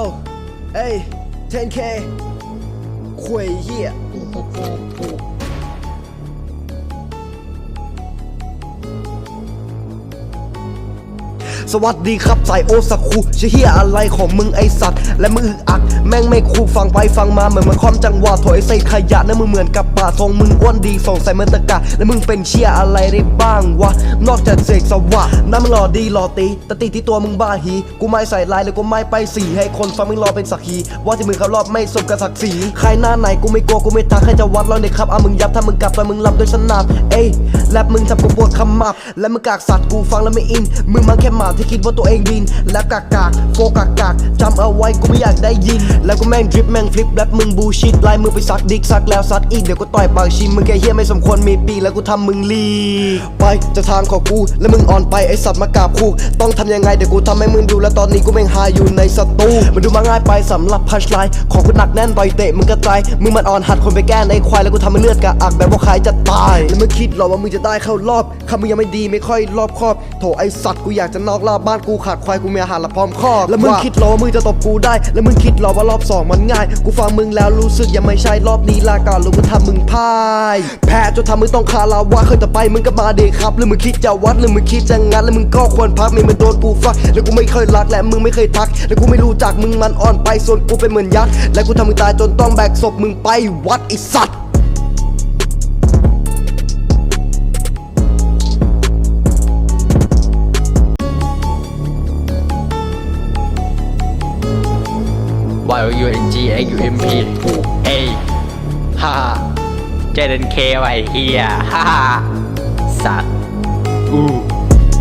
โยเอ้ย 10k ควยเหี้ย สวัสดีครับสายโอสักคูชื่อเฮียอะไรของมึงไอสัตว์ และมึงอึกอัก แม่งไม่คูฟังไปฟังมาเหมือนมันคอมจังหวะถอยใส่ขยะนะมึงเหมือนกับป่าทรงมึงอ้วนดีส่งใส่เหมือนตะกะและมึงเป็นเชียอะไรได้บ้างวะ นอกจากเสกสวะนั่นมึงหล่อดีหล่อตีแต่ติที่ตัวมึงบ้าหี กูไม่ใส่ลายเลยกูไม่ไปสีให้คนฟังมึงรอเป็นสักขีว่าที่มึงเขารอบไม่สมกับศักดิ์ศรีใครหน้าไหนกูไม่กลัวกูไม่ทักใครจะวัดเราในครับเอามึงยับถ้ามึงกลับตอนมึงรับด้วยสนามเอ้ยแลบมึงทำกูปวดขมับและมึงกากสัตว์กูฟังแล้วไม่อินมึงมันแค่หมาที่คิดว่าตัวเองดินแล้วกากกากโฟกากกากจำเอาไว้กูไม่อยากได้ยิน แล้วกูแม่งดริปแม่งฟลิปแรปมึงบูชิดลายมือไปซักดิกซักแล้วซักอีกเดี๋ยวกูต่อยปากชิมมึงแค่เฮี้ยไม่สมควรมีปีกแล้วกูทำมึงลีไปจะทางของกูแล้วมึงอ่อนไปไอสัตว์มากราบคู่ต้องทำยังไงเดี๋ยวกูทำให้มึงดูแล้วตอนนี้กูแม่งหายอยู่ในสตูมันดูมาง่ายไปสำหรับพัชไลน์ของกูหนักแน่นไปเตะมึงกระจายมึงมันอ่อนหัดคนไปแก้ในควายแล้วกูทำให้เลือดกระอักแบบว่าใครจะตายแล้วมึงคิดหรอว่ามึงจะได้เข้ารอบคำมึงยังไม่ดีไม่ค่อยรอบคอบโถไอสัตว์กูอยากจะนอกรอบบ้านกูขาดควายกูมีอาหารละพร้อมครอบแล้วมึงคิดเหรอว่ามึงจะตบกูได้ แล้วมึงคิดเหรอว่ารอบสองมันง่าย กูฟังมึงแล้วรู้สึกยังไม่ใช่รอบนี้ลาก่อนลูกกูทำมึงพ่าย แพ้จนทำมึงต้องคาราวะเคยต่อไปมึงก็มาเดครับหรือมึงคิดจะวัดหรือมึงคิดจะงัดแล้วมึงก็ควรพักไม่มึงโดนกูฟักแล้วกูไม่เคยรักและมึงไม่เคยทัก แล้วกูไม่รู้จักมึงมันอ่อนไปส่วนกูเป็นเหมือนยักษ์และกูทำมึงตายจนต้องแบกศพมึงไปวัดไอสัตว์ U N G X U M P เอ้ยฮ่าเจเดนเคไว้เฮียฮ่าสัตว์อู้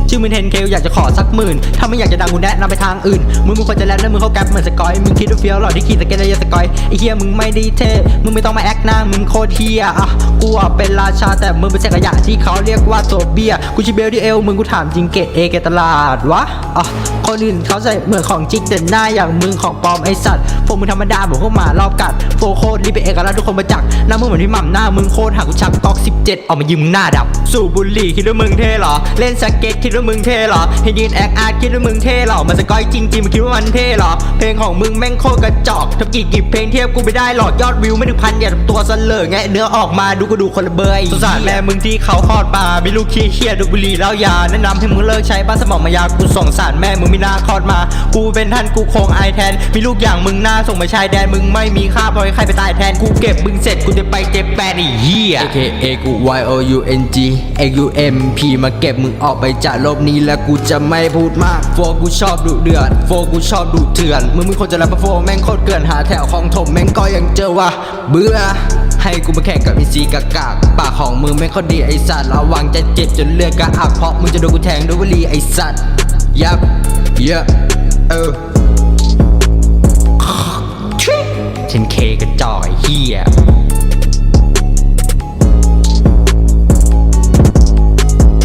ชื่อมึงเทนเคอยากจะขอสักหมื่น ถ้าไม่อยากจะดังกูแนะนำไปทางอื่น มึงมึงควรจะแลนแล้วมึงเข้าแก๊ปเหมือนสกอย มึงคิดว่าเฟี้ยวหรอที่ขี่สเก็ตแล้วยังสกอยไอ้เฮียมึงไม่ด้เท่ มึงไม่ต้องมาแอคหน้ามึงโคตรเฮียอะกูอะเป็นราชาแต่มึงเป็นเศษขยะที่เขาเรียกว่าตัวเบีย กูชิเบลที่เอวมึงกูถามจริงเกตเอเกตตลาดวะอะคนอื่นเขาใส่เหมือนของจริงแต่หน้าอย่างมึงของปลอมไอสัตว์พวกมึงธรรมดาบอกพวกหมารอบกัดโฟโคตรรีบเป็นเอกลักษณ์ทุกคนมาจักหน้ามึงเหมือนพี่หม่ำหน้ามึงโคตรหักกูชักก๊อก17 ออกมายิงมึงหน้าดับ สูบบุหรี่คิดว่ามึงเท่หรอ เล่นสเก็ตคิดว่ามึงเท่หรอเห็นยืนแอคอาร์ตคิดว่ามึงเท่หรอมันสกอยจริงๆมึงคิดว่ามันเท่หรอ เพลงของมึงแม่งโคตรกระจอกทำกี่กี่เพลงเทียบกูไม่ได้หรอกยอดวิวไม่ถึงพันอย่าทำตัวสเลอไงเนื้อออกมาดูก็ดูคนละเบยสงสารแม่มึงที่เขาคลอดมามีลูกขี้เคียดูบุหรี่แล้วยาแนะนำให้มึงเลิกใช้บ้านสมองมายากูสงสารแม่มึงไม่น่าคลอดมา กูเป็นท่านกูคงไอแทน มีลูกอย่างมึงหน้าส่งมาชายแดนมึงไม่มีค่าพอให้ใครไปตายแทนกูเก็บมึงเสร็จกูจะไปเจ็บแปดไอ้เหี้ย AKA กู Y O U N G X U M P มาเก็บมึงออกไปจากโลกนี้แล้วกูจะไม่พูดมาก โฟกูชอบดุเดือด โฟกูชอบดุเถื่อนมึงไม่ควรจะรับโฟแม่งโคตรเกินหาแถวของถมแม่งก็ยังเจอว่ะเบื่อให้กูมาแข่งกับอีซีกากากปากของมึงไม่ค่อยดีไอสัตว์ระวังจะเจ็บจนเลือดกระอักเพราะมึงจะโดนกูแทงด้วยวลีไอสัตว์ยับเยอะเออ 10k กระจอยเฮีย